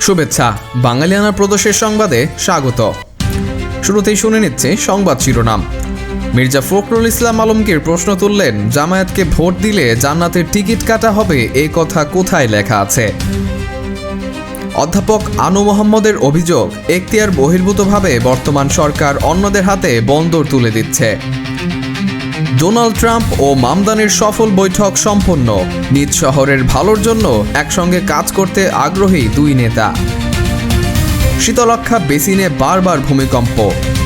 শুভেচ্ছা, বাঙালিয়ানা প্রদেশের সংবাদে স্বাগত। শুরুতেই শুনে নিচ্ছে সংবাদ শিরোনাম। মির্জা ফখরুল ইসলাম আলমগীর প্রশ্ন তুললেন, জামায়াতকে ভোট দিলে জান্নাতের টিকিট কাটা হবে, এ কথা কোথায় লেখা আছে? অধ্যাপক আনু মোহাম্মদের অভিযোগ, এখতিয়ার বহির্ভূতভাবে বর্তমান সরকার অন্যদের হাতে বন্দর তুলে দিচ্ছে। ডোনাল্ড ট্রাম্প ও মামদানির সফল বৈঠক সম্পন্ন। নিজ শহরের ভালোর জন্য একসঙ্গে কাজ করতে আগ্রহী দুই নেতা। শীতলক্ষা বেসিনে বারবার ভূমিকম্প।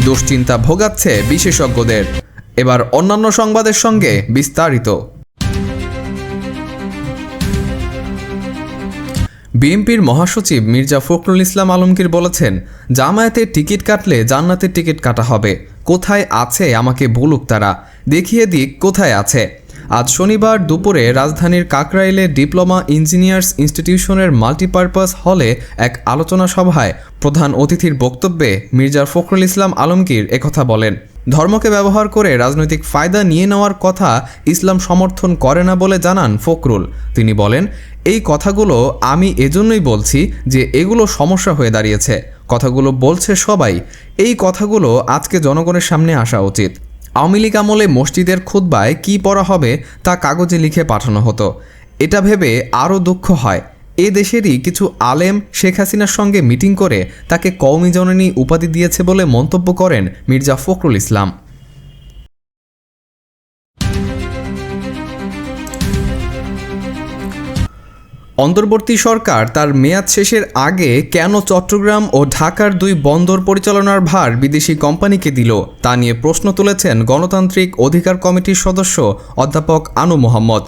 দুশ্চিন্তা ভোগাচ্ছে বিশেষজ্ঞদের। এবার অন্যান্য সংবাদের সঙ্গে বিস্তারিত। বিএনপির মহাসচিব মির্জা ফখরুল ইসলাম আলমগীর বলেছেন জামায়াতের টিকিট কাটলে জান্নাতের টিকিট কাটা হবে। কোথায় আছে আমাকে বলুক তারা। দেখিয়ে দিক কোথায় আছে। আজ শনিবার দুপুরে রাজধানীর কাকরাইলে ডিপ্লোমা ইঞ্জিনিয়ার্স ইনস্টিটিউশনের মাল্টিপারপাস হলে এক আলোচনা সভায় প্রধান অতিথির বক্তব্যে মির্জা ফখরুল ইসলাম আলমগীর একথা বলেন। ধর্মকে ব্যবহার করে রাজনৈতিক ফায়দা নিয়ে নেওয়ার কথা ইসলাম সমর্থন করে না বলে জানান ফখরুল। তিনি বলেন, এই কথাগুলো আমি এজন্যই বলছি যে এগুলো সমস্যা হয়ে দাঁড়িয়েছে। কথাগুলো বলছে সবাই। এই কথাগুলো আজকে জনগণের সামনে আসা উচিত। আওয়ামী লীগ আমলে মসজিদের খুতবায় কী পড়া হবে তা কাগজে লিখে পাঠানো হতো। এটা ভেবে আরও দুঃখ হয়। এ দেশেরই কিছু আলেম শেখ হাসিনার সঙ্গে মিটিং করে তাকে কওমি জননী উপাধি দিয়েছে বলে মন্তব্য করেন মির্জা ফখরুল ইসলাম। অন্তর্বর্তী সরকার তার মেয়াদ শেষের আগে কেন চট্টগ্রাম ও ঢাকার দুই বন্দর পরিচালনার ভার বিদেশি কোম্পানিকে দিল তা নিয়ে প্রশ্ন তুলেছেন গণতান্ত্রিক অধিকার কমিটির সদস্য অধ্যাপক আনু মোহাম্মদ।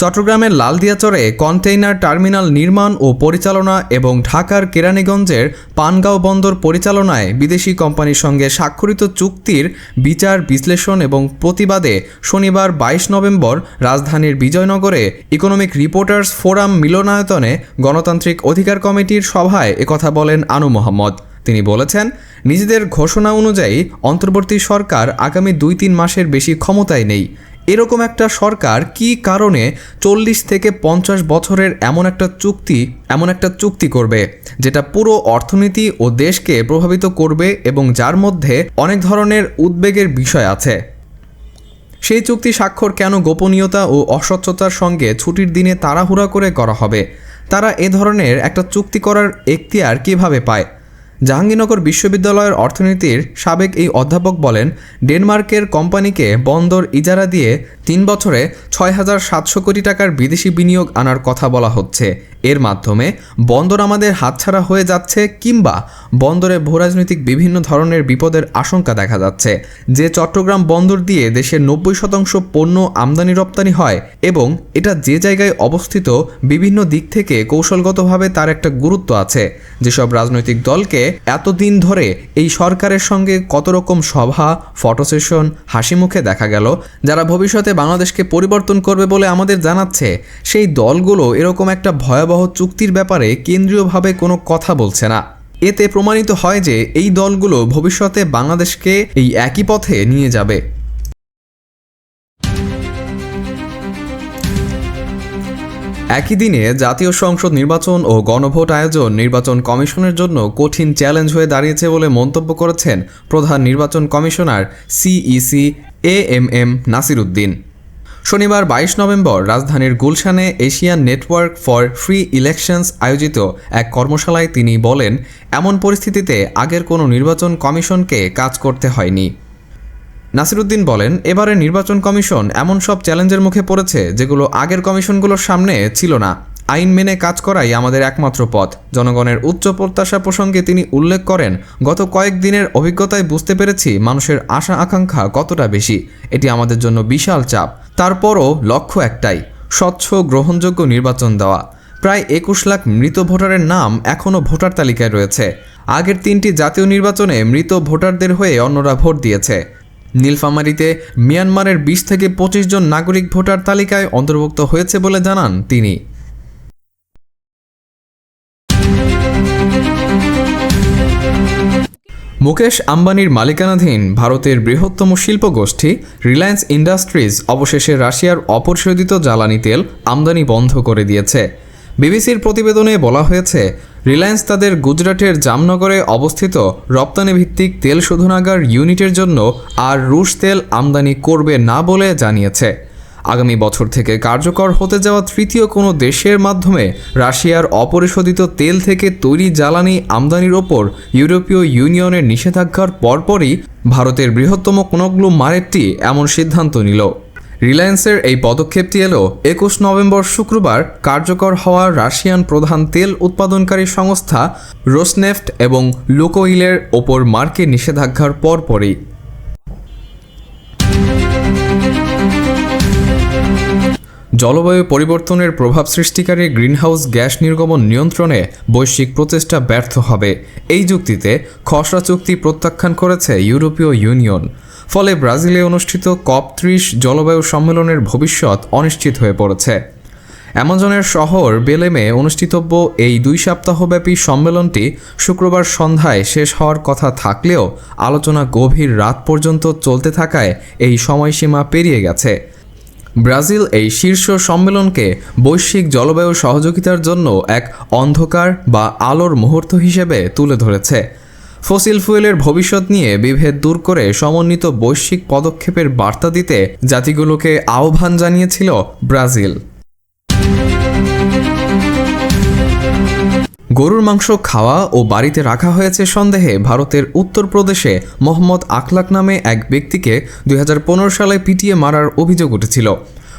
চট্টগ্রামের লালদিয়াচরে কন্টেইনার টার্মিনাল নির্মাণ ও পরিচালনা এবং ঢাকার কেরানীগঞ্জের পানগাঁও বন্দর পরিচালনায় বিদেশি কোম্পানির সঙ্গে স্বাক্ষরিত চুক্তির বিচার, বিশ্লেষণ এবং প্রতিবাদে শনিবার বাইশ নভেম্বর রাজধানীর বিজয়নগরে ইকোনমিক রিপোর্টার্স ফোরাম মিলনায়তনে গণতান্ত্রিক অধিকার কমিটির সভায় একথা বলেন আনু মোহাম্মদ। তিনি বলেছেন, নিজেদের ঘোষণা অনুযায়ী অন্তর্বর্তী সরকার আগামী দুই তিন মাসের বেশি ক্ষমতায় নেই। এরকম একটা সরকার কি কারণে চল্লিশ থেকে পঞ্চাশ বছরের এমন একটা চুক্তি, এমন একটা চুক্তি করবে, যেটা পুরো অর্থনীতি ও দেশকে প্রভাবিত করবে এবং যার মধ্যে অনেক ধরনের উদ্বেগের বিষয় আছে? সেই চুক্তি স্বাক্ষর কেন গোপনীয়তা ও অস্বচ্ছতার সঙ্গে ছুটির দিনে তাড়াহুড়া করে করা হবে? তারা এ ধরনের একটা চুক্তি করার এখতিয়ার কীভাবে পায়? জাহাঙ্গীরনগর বিশ্ববিদ্যালয়ের অর্থনীতির সাবেক এই অধ্যাপক বলেন, ডেনমার্কের কোম্পানিকে বন্দর ইজারা দিয়ে তিন বছরে ছয় হাজার সাতশো কোটি টাকার বিদেশি বিনিয়োগ আনার কথা বলা হচ্ছে। এর মাধ্যমে বন্দর আমাদের হাতছাড়া হয়ে যাচ্ছে কিংবা বন্দরে ভূরাজনৈতিক বিভিন্ন ধরনের বিপদের আশঙ্কা দেখা যাচ্ছে। যে চট্টগ্রাম বন্দর দিয়ে দেশের নব্বই শতাংশ পণ্য আমদানি রপ্তানি হয় এবং এটা যে জায়গায় অবস্থিত বিভিন্ন দিক থেকে কৌশলগতভাবে তার একটা গুরুত্ব আছে। যেসব রাজনৈতিক দলকে এতদিন ধরে এই সরকারের সঙ্গে কত রকম সভা, ফটো সেশন, হাসি মুখে দেখা গেল, যারা ভবিষ্যতে বাংলাদেশকে পরিবর্তন করবে বলে আমাদের জানাচ্ছে, সেই দলগুলো এরকম একটা ভয়াবহ চুক্তির ব্যাপারে কেন্দ্রীয়ভাবে কোনো কথা বলছে না। এতে প্রমাণিত হয় যে এই দলগুলো ভবিষ্যতে বাংলাদেশকে এই একই পথে নিয়ে যাবে। একই দিনে জাতীয় সংসদ নির্বাচন ও গণভোট আয়োজন নির্বাচন কমিশনের জন্য কঠিন চ্যালেঞ্জ হয়ে দাঁড়িয়েছে বলে মন্তব্য করেছেন প্রধান নির্বাচন commissioner CEC A M M Nasir Uddin শনিবার বাইশ নভেম্বর রাজধানীর গুলশানে Asian network for free elections আয়োজিত এক কর্মশালায় তিনি বলেন, এমন পরিস্থিতিতে আগের কোনো নির্বাচন কমিশনকে কাজ করতে হয়নি। নাসিরুদ্দিন বলেন এবারে নির্বাচন কমিশন এমন সব চ্যালেঞ্জের মুখে পড়েছে যেগুলো আগের কমিশনগুলোর সামনে ছিল না। আইন মেনে কাজ করাই আমাদের একমাত্র পথ। জনগণের উচ্চ প্রত্যাশা প্রসঙ্গে তিনি উল্লেখ করেন, গত কয়েক দিনের অভিজ্ঞতায় বুঝতে পেরেছি মানুষের আশা আকাঙ্ক্ষা কতটা বেশি। এটি আমাদের জন্য বিশাল চাপ। তারপরও লক্ষ্য একটাই, স্বচ্ছ, গ্রহণযোগ্য নির্বাচন দেওয়া। প্রায় একুশ লাখ মৃত ভোটারের নাম এখনও ভোটার তালিকায় রয়েছে। আগের তিনটি জাতীয় নির্বাচনে মৃত ভোটারদের হয়ে অন্যরা ভোট দিয়েছে। নীলফামারীতে মিয়ানমারের বিশ থেকে পঁচিশ জন নাগরিক ভোটার তালিকায় অন্তর্ভুক্ত হয়েছে বলে জানান তিনি। মুকেশ আম্বানির মালিকানাধীন ভারতের বৃহত্তম শিল্পগোষ্ঠী রিলায়েন্স ইন্ডাস্ট্রিজ অবশেষে রাশিয়ার অপরিশোধিত জ্বালানি তেল আমদানি বন্ধ করে দিয়েছে। বিবিসির প্রতিবেদনে বলা হয়েছে, রিলায়েন্স তাদের গুজরাটের জামনগরে অবস্থিত রপ্তানি ভিত্তিক তেল শোধনাগার ইউনিটের জন্য আর রুশ তেল আমদানি করবে না বলে জানিয়েছে। আগামী বছর থেকে কার্যকর হতে যাওয়া তৃতীয় কোনো দেশের মাধ্যমে রাশিয়ার অপরিশোধিত তেল থেকে তৈরি জ্বালানি আমদানির ওপর ইউরোপীয় ইউনিয়নের নিষেধাজ্ঞার পরপরই ভারতের বৃহত্তম কোনগুলো মারেটটি এমন সিদ্ধান্ত নিল। রিলায়েন্সের এই পদক্ষেপটি এলো একুশ নভেম্বর শুক্রবার কার্যকর হওয়া রাশিয়ান প্রধান তেল উৎপাদনকারী সংস্থা রোসনেফট এবং লুকোইলের ওপর মার্কে নিষেধাজ্ঞার পরপরই। জলবায়ু পরিবর্তনের প্রভাব সৃষ্টিকারী গ্রিনহাউস গ্যাস নির্গমন নিয়ন্ত্রণে বৈশ্বিক প্রচেষ্টা ব্যর্থ হবে। এই যুক্তিতে খসড়া চুক্তি প্রত্যাখ্যান করেছে ইউরোপীয় ইউনিয়ন। ফলে ব্রাজিলে অনুষ্ঠিত কপ ত্রিশ জলবায়ু সম্মেলনের ভবিষ্যৎ অনিশ্চিত হয়ে পড়েছে। অ্যামাজনের শহর বেলেমে অনুষ্ঠিতব্য এই দুই সপ্তাহব্যাপী সম্মেলনটি শুক্রবার সন্ধ্যায় শেষ হওয়ার কথা থাকলেও আলোচনা গভীর রাত পর্যন্ত চলতে থাকায় এই সময়সীমা পেরিয়ে গেছে। ব্রাজিল এই শীর্ষ সম্মেলনকে বৈশ্বিক জলবায়ু সহযোগিতার জন্য এক অন্ধকার বা আলোর মুহূর্ত হিসেবে তুলে ধরেছে। ফসিল ফুয়েলের ভবিষ্যৎ নিয়ে বিভেদ দূর করে সমন্বিত বৈশ্বিক পদক্ষেপের বার্তা দিতে জাতিগুলোকে আহ্বান জানিয়েছিল ব্রাজিল। গরুর মাংস খাওয়া ও বাড়িতে রাখা হয়েছে সন্দেহে ভারতের উত্তরপ্রদেশে মোহাম্মদ আখলাক নামে এক ব্যক্তিকে দুই হাজার পনেরো সালে পিটিয়ে মারার অভিযোগ উঠেছিল।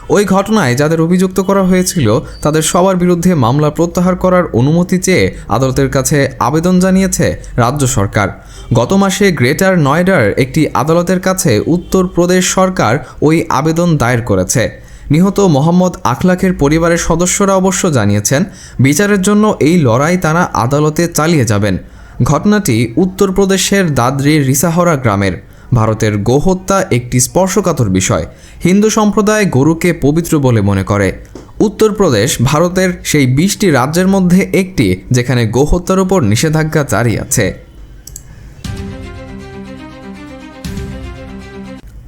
ওই ঘটনায় যাদের অভিযুক্ত করা হয়েছিল, তাদের সবার বিরুদ্ধে মামলা প্রত্যাহার করার অনুমতি চেয়ে আদালতের কাছে আবেদন জানিয়েছে রাজ্য সরকার। গত মাসে গ্রেটার নয়ডার একটি আদালতের কাছে উত্তরপ্রদেশ সরকার ওই আবেদন দায়ের করেছে। নিহত মোহাম্মদ আখলাখের পরিবারের সদস্যরা অবশ্য জানিয়েছেন, বিচারের জন্য এই লড়াই তারা আদালতে চালিয়ে যাবেন। ঘটনাটি উত্তরপ্রদেশের দাদরির রিসাহরা গ্রামের। ভারতের গোহত্যা একটি স্পর্শকাতর বিষয়। হিন্দু সম্প্রদায় গরুকে পবিত্র বলে মনে করে। উত্তরপ্রদেশ ভারতের সেই বিশটি রাজ্যের মধ্যে একটি, যেখানে গোহত্যার উপর নিষেধাজ্ঞা জারি আছে।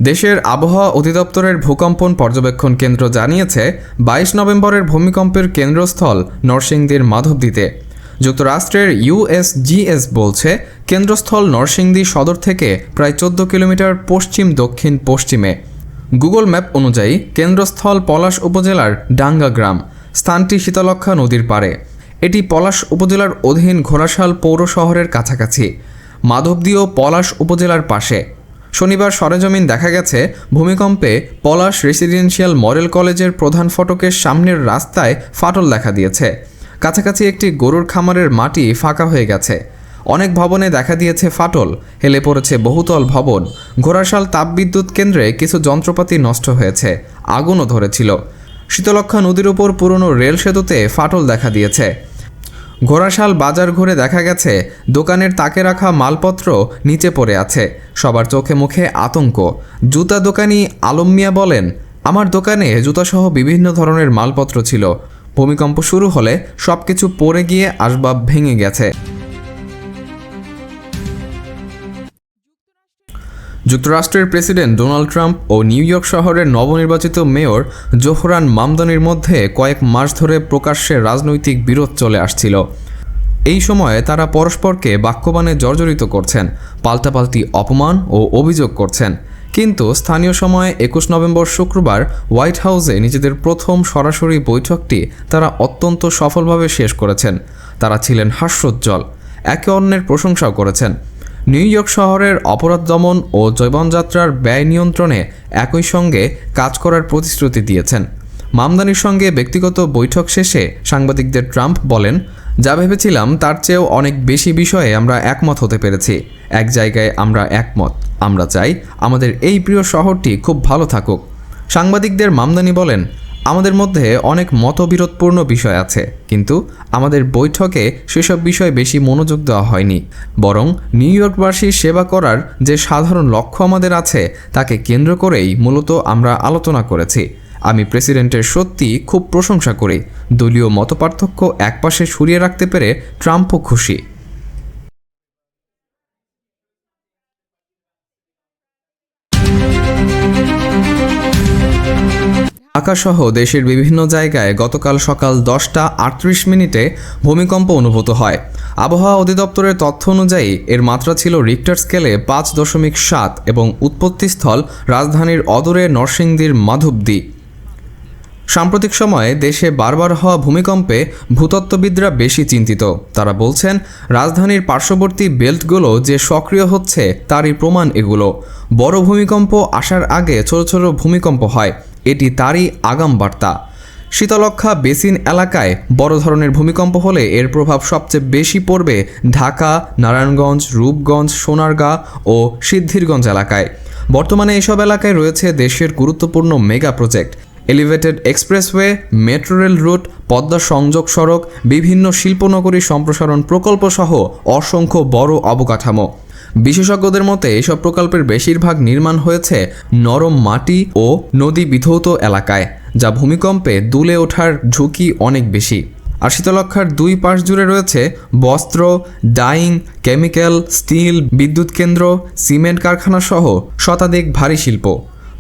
দেশের আবহাওয়া অধিদপ্তরের ভূকম্পন পর্যবেক্ষণ কেন্দ্র জানিয়েছে, বাইশ নভেম্বরের ভূমিকম্পের কেন্দ্রস্থল নরসিংদীর মাধবদীতে। যুক্তরাষ্ট্রের ইউএসজিএস বলছে, কেন্দ্রস্থল নরসিংদী সদর থেকে প্রায় চোদ্দ কিলোমিটার পশ্চিম দক্ষিণ পশ্চিমে। গুগল ম্যাপ অনুযায়ী, কেন্দ্রস্থল পলাশ উপজেলার ডাঙ্গা গ্রাম, স্থানটি শীতলক্ষা নদীর পাড়ে। এটি পলাশ উপজেলার অধীন ঘোড়াশাল পৌর শহরের কাছাকাছি মাধবদী ও পলাশ উপজেলার পাশে। শনিবার সরেজমিন দেখা গেছে, ভূমিকম্পে পলাশ রেসিডেন্সিয়াল মডেল কলেজের প্রধান ফটকের সামনের রাস্তায় ফাটল দেখা দিয়েছে। কাছাকাছি একটি গরুর খামারের মাটি ফাঁকা হয়ে গেছে। অনেক ভবনে দেখা দিয়েছে ফাটল, হেলে পড়েছে বহুতল ভবন। ঘোড়াশাল তাপবিদ্যুৎ কেন্দ্রে কিছু যন্ত্রপাতি নষ্ট হয়েছে, আগুনও ধরেছিল। শীতলক্ষা নদীর উপর পুরনো রেল সেতুতে ফাটল দেখা দিয়েছে। ঘোড়াশাল বাজার ঘুরে দেখা গেছে, দোকানের তাকে রাখা মালপত্র নিচে পড়ে আছে। সবার চোখে মুখে আতঙ্ক। জুতা দোকানি আলম মিয়া বলেন, আমার দোকানে জুতাসহ বিভিন্ন ধরনের মালপত্র ছিল। ভূমিকম্প শুরু হলে সব কিছু পড়ে গিয়ে আসবাব ভেঙে গেছে। যুক্তরাষ্ট্রের প্রেসিডেন্ট ডোনাল্ড ট্রাম্প ও নিউ ইয়র্ক শহরের নবনির্বাচিত মেয়র জোহরান মামদানির মধ্যে কয়েক মাস ধরে প্রকাশ্যে রাজনৈতিক বিরোধ চলে আসছিল। এই সময়ে তারা পরস্পরকে বাক্যবাণে জর্জরিত করছেন, পাল্টাপাল্টি অপমান ও অভিযোগ করছেন। কিন্তু স্থানীয় সময়ে একুশ নভেম্বর শুক্রবার হোয়াইট হাউসে নিজেদের প্রথম সরাসরি বৈঠকটি তারা অত্যন্ত সফলভাবে শেষ করেছেন। তারা ছিলেন হাস্যোজ্জ্বল, একে অন্যের প্রশংসাও করেছেন। নিউ ইয়র্ক শহরের অপরাধ দমন ও জৈবনযাত্রার ব্যয় নিয়ন্ত্রণে একই সঙ্গে কাজ করার প্রতিশ্রুতি দিয়েছেন। মামদানির সঙ্গে ব্যক্তিগত বৈঠক শেষে সাংবাদিকদের ট্রাম্প বলেন, যা ভেবেছিলাম তার চেয়েও অনেক বেশি বিষয়ে আমরা একমত হতে পেরেছি। এক জায়গায় আমরা একমত, আমরা চাই আমাদের এই প্রিয় শহরটি খুব ভালো থাকুক। সাংবাদিকদের মামদানি বলেন, আমাদের মধ্যে অনেক মতবিরোধপূর্ণ বিষয় আছে, কিন্তু আমাদের বৈঠকে সেসব বিষয়ে বেশি মনোযোগ দেওয়া হয়নি। বরং নিউ ইয়র্কবাসীর সেবা করার যে সাধারণ লক্ষ্য আমাদের আছে, তাকে কেন্দ্র করেই মূলত আমরা আলোচনা করেছি। আমি প্রেসিডেন্টের সত্যি খুব প্রশংসা করি। দলীয় মতপার্থক্য একপাশে সরিয়ে রাখতে পেরে ট্রাম্পও খুশি। ঢাকাসহ দেশের বিভিন্ন জায়গায় গতকাল সকাল দশটা আটত্রিশ মিনিটে ভূমিকম্প অনুভূত হয়। আবহাওয়া অধিদপ্তরের তথ্য অনুযায়ী, এর মাত্রা ছিল রিক্টার স্কেলে পাঁচ দশমিক সাত এবং উৎপত্তিস্থল রাজধানীর অদূরে নরসিংদীর মাধবদী। সাম্প্রতিক সময়ে দেশে বারবার হওয়া ভূমিকম্পে ভূতত্ত্ববিদরা বেশি চিন্তিত। তারা বলছেন, রাজধানীর পার্শ্ববর্তী বেল্টগুলো যে সক্রিয় হচ্ছে, তারই প্রমাণ এগুলো। বড় ভূমিকম্প আসার আগে ছোট ছোট ভূমিকম্প হয়। এটি তারই আগাম বার্তা শীতলক্ষা বেসিন এলাকায় বড় ধরনের ভূমিকম্প হলে এর প্রভাব সবচেয়ে বেশি পড়বে ঢাকা, নারায়ণগঞ্জ, রূপগঞ্জ, সোনারগাঁ ও সিদ্ধিরগঞ্জ এলাকায়। বর্তমানে এসব এলাকায় রয়েছে দেশের গুরুত্বপূর্ণ mega project. Elevated expressway, metro rail route, Padma সংযোগ সড়ক, বিভিন্ন শিল্পনগরী সম্প্রসারণ প্রকল্প সহ অসংখ্য বড় অবকাঠামো। বিশেষজ্ঞদের মতে, এসব প্রকল্পের বেশিরভাগ নির্মাণ হয়েছে নরম মাটি ও নদী বিধৌত এলাকায়, যা ভূমিকম্পে দুলে ওঠার ঝুঁকি অনেক বেশি। আর শীতলক্ষার দুই পাশ জুড়ে রয়েছে বস্ত্র, ডাইং, কেমিক্যাল, স্টিল, বিদ্যুৎ কেন্দ্র, সিমেন্ট কারখানা সহ শতাধিক ভারী শিল্প।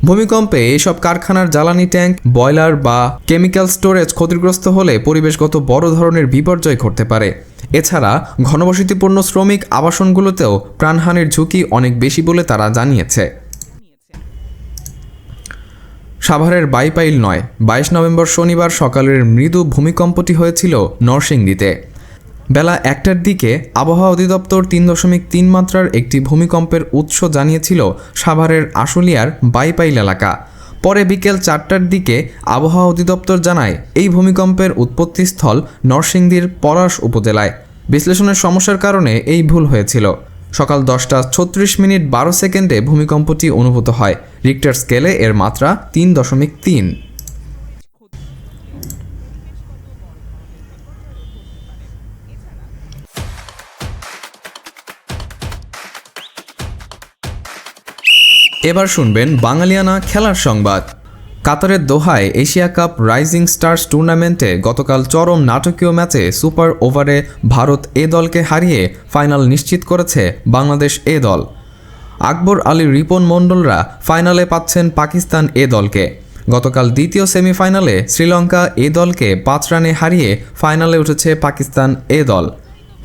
ভূমিকম্পে এসব কারখানার জ্বালানি ট্যাঙ্ক বয়লার বা কেমিক্যাল স্টোরেজ ক্ষতিগ্রস্ত হলে পরিবেশগত বড় ধরনের বিপর্যয় ঘটতে পারে। এছাড়া ঘনবসতিপূর্ণ শ্রমিক আবাসনগুলোতেও প্রাণহানির ঝুঁকি অনেক বেশি বলে তারা জানিয়েছে। সাভারের বাইপাইল নয়, বাইশ নভেম্বর শনিবার সকালের মৃদু ভূমিকম্পটি হয়েছিল নরসিংদীতে। বেলা একটার দিকে আবহাওয়া অধিদপ্তর তিন দশমিক তিন মাত্রার একটি ভূমিকম্পের উৎস জানিয়েছিল সাভারের আশুলিয়ার বাইপাইল এলাকা। পরে বিকেল চারটার দিকে আবহাওয়া অধিদপ্তর জানায়, এই ভূমিকম্পের উৎপত্তিস্থল নরসিংদীর পলাশ উপজেলায়। বিশ্লেষণের সমস্যার কারণে এই ভুল হয়েছিল। সকাল দশটা ছত্রিশ মিনিট বারো সেকেন্ডে ভূমিকম্পটি অনুভূত হয়। রিক্টার স্কেলে এর মাত্রা তিন দশমিক তিন। এবার শুনবেন বাঙালিয়ানা খেলার সংবাদ। কাতারের দোহায় এশিয়া কাপ রাইজিং স্টার্স টুর্নামেন্টে গতকাল চরম নাটকীয় ম্যাচে সুপার ওভারে ভারত এ দলকে হারিয়ে ফাইনাল নিশ্চিত করেছে বাংলাদেশ এ দল। আকবর আলী রিপন মণ্ডলরা ফাইনালে পাচ্ছেন পাকিস্তান এ দলকে। গতকাল দ্বিতীয় সেমিফাইনালে শ্রীলঙ্কা এ দলকে পাঁচ রানে হারিয়ে ফাইনালে উঠেছে পাকিস্তান এ দল।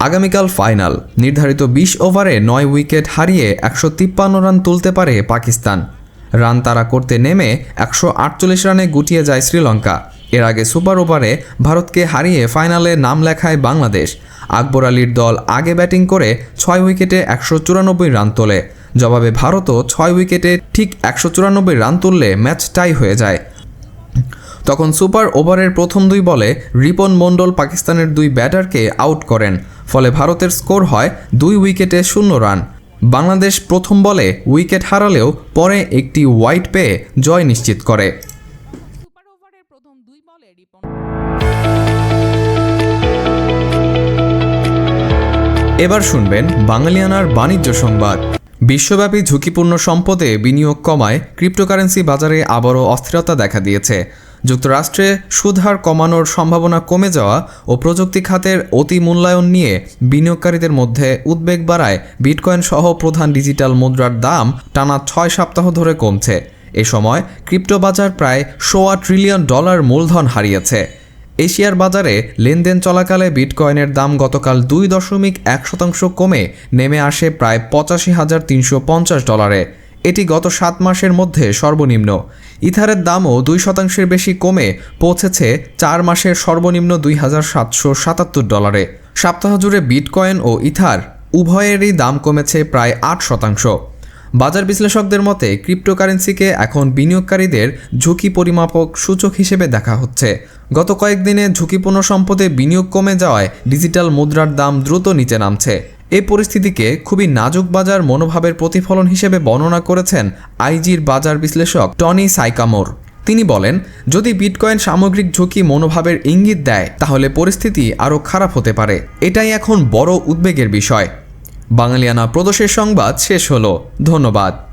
আগামীকাল ফাইনাল। নির্ধারিত বিশ ওভারে নয় উইকেট হারিয়ে একশো তিপ্পান্ন রান তুলতে পারে পাকিস্তান। রান তারা করতে নেমে একশো আটচল্লিশ রানে গুটিয়ে যায় শ্রীলঙ্কা। এর আগে সুপার ওভারে ভারতকে হারিয়ে ফাইনালে নাম লেখায় বাংলাদেশ। আকবর আলীর দল আগে ব্যাটিং করে ছয় উইকেটে একশো চুরানব্বই রান তোলে। জবাবে ভারতও ছয় উইকেটে ঠিক একশো চুরানব্বই রান তুললে ম্যাচ টাই হয়ে যায়। তখন সুপার ওভারের প্রথম দুই বলে রিপন মণ্ডল পাকিস্তানের দুই ব্যাটারকে আউট করেন। ফলে ভারতের স্কোর হয় দুই উইকেটে শূন্য রান। বাংলাদেশ প্রথম বলে উইকেট হারালেও পরে একটি হোয়াইট পেয়ে জয় নিশ্চিত করে। এবার শুনবেন বাঙালিয়ানার বাণিজ্য সংবাদ। বিশ্বব্যাপী ঝুঁকিপূর্ণ সম্পদে বিনিয়োগ কমায় ক্রিপ্টোকারেন্সি বাজারে আবারও অস্থিরতা দেখা দিয়েছে। যুক্তরাষ্ট্রে সুদহার কমানোর সম্ভাবনা কমে যাওয়া ও প্রযুক্তি খাতের অতি মূল্যায়ন নিয়ে বিনিয়োগকারীদের মধ্যে উদ্বেগ বাড়ায় বিটকয়েন সহ প্রধান ডিজিটাল মুদ্রার দাম টানা ছয় সপ্তাহ ধরে কমছে। এ সময় ক্রিপ্টো বাজার প্রায় সোয়া ট্রিলিয়ন ডলার মূলধন হারিয়েছে। এশিয়ার বাজারে লেনদেন চলাকালে বিটকয়েনের দাম গতকাল দুই দশমিক এক শতাংশ কমে নেমে আসে প্রায় পঁচাশি হাজার তিনশো পঞ্চাশ ডলারে। এটি গত সাত মাসের মধ্যে সর্বনিম্ন। ইথারের দামও দুই শতাংশের বেশি কমে পৌঁছেছে চার মাসের সর্বনিম্ন দুই হাজার সাতশো সাতাত্তর ডলারে। সপ্তাহ জুড়ে বিটকয়েন ও ইথার উভয়েরই দাম কমেছে প্রায় আট শতাংশ। বাজার বিশ্লেষকদের মতে, ক্রিপ্টোকারেন্সিকে এখন বিনিয়োগকারীদের ঝুঁকি পরিমাপক সূচক হিসেবে দেখা হচ্ছে। গত কয়েকদিনে ঝুঁকিপূর্ণ সম্পদে বিনিয়োগ কমে যাওয়ায় ডিজিটাল মুদ্রার দাম দ্রুত নিচে নামছে। এই পরিস্থিতিকে খুবই নাজুক বাজার মনোভাবের প্রতিফলন হিসেবে বর্ণনা করেছেন আইজির বাজার বিশ্লেষক টনি সাইকামোর। তিনি বলেন, যদি বিটকয়েন সামগ্রিক ঝুঁকি মনোভাবের ইঙ্গিত দেয়, তাহলে পরিস্থিতি আরও খারাপ হতে পারে। এটাই এখন বড় উদ্বেগের বিষয়। বাঙালিয়ানা প্রদেশের সংবাদ শেষ হলো। ধন্যবাদ।